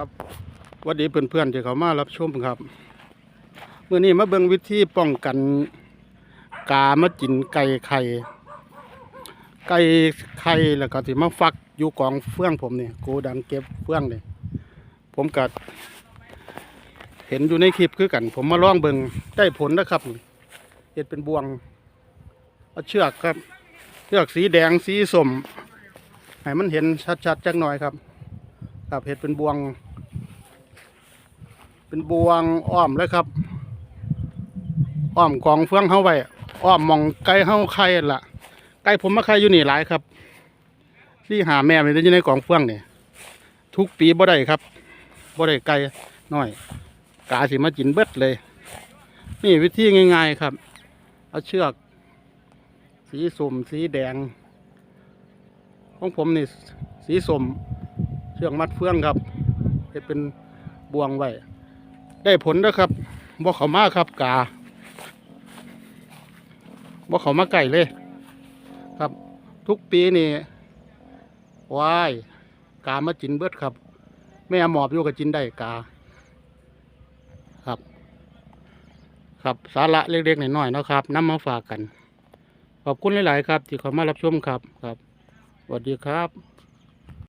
ครับวัสดีเพื่อนๆที่เขามารับชมครับเมื่อนี้มาเบิ่งวิธีป้องกันกามาจินไก่ไข่ ไก่ไข่แล้วก็ที่มาฟักอยู่กองเฟื่องผมเนี่โกดังเก็บเฟื่องนี่ผมก็เห็นอยู่ในคลิปคือกัน ผมมาลองเบิ่งได้ผลนะครับเห็ดเป็นบวงเอาเชือกครับ เชือกสีแดงสีส้มให้มันเห็นชัดๆจักหน่อยครับครับเห็ดเป็นบวง เป็นบวงอ้อมเลยครับอ้อมกองเฟืองเฮาไว้อ้อมมองไก่เฮาไข่นั่นละไก่ผมมาไข่อยู่นี่หลายครับที่หาแม่มันอยู่ในกองเฟืองเนี่ยทุกปีบ่ได้ครับบ่ได้ไก่น้อยกาสิมากินเบิดเลย นี่วิธีง่าย ๆครับ เอาเชือก สีส้มสีแดง ของผมนี่สีส้มเชือกมัดเฟืองครับจะเป็นบวงไว้ ได้ผลนะครับบ่เขามาครับกาบ่เขามาไก่เลย ครับ ทุกปีนี่วายกามาจินเบิดครับ แม่หมอบอยู่กับจินได้กา ครับ ครับสาระเล็กๆน้อยๆนะครับนำมาฝากกัน ขอบคุณหลาย ๆ ครับ ที่เขามารับชมครับครับสวัสดีครับ